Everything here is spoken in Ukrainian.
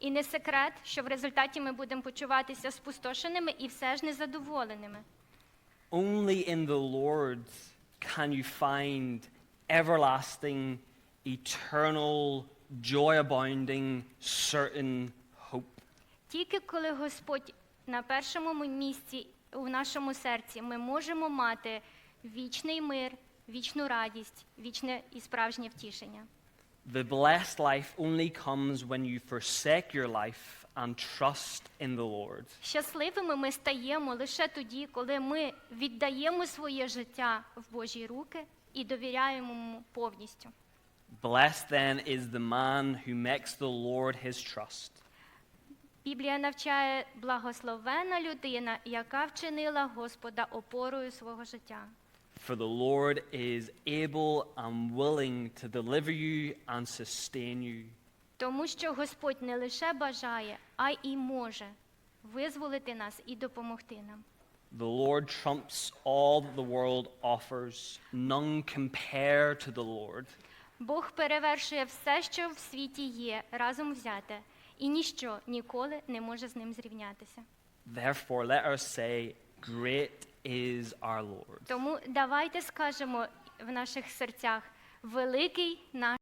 І не секрет, що в результаті ми будемо почуватися спустошеними і все ж незадоволеними. Only in the Lord can you find everlasting, eternal, joy abounding, certain hope. Тільки коли Господь на першому місці у нашому серці ми можемо мати вічний мир, вічну радість, вічне і справжнє втішення. The blessed life only comes when you forsake your life and trust in the Lord. Щасливими ми стаємо лише тоді, коли ми віддаємо своє життя в Божі руки і довіряємо йому повністю. Blessed then is the man who makes the Lord his trust. Біблія навчає благословена людина, яка вчинила Господа опорою свого життя. For the Lord is able and willing to deliver you and sustain you. Тому що Господь не лише бажає, а й може визволити нас і допомогти нам. The Lord trumps all that the world offers. None compare to the Lord. Бог перевершує все, що в світі є, разом взяте, і ніщо ніколи не може з ним зрівнятися. Therefore, let us say, Great is our Lord. Тому давайте скажемо в наших серцях: великий наш.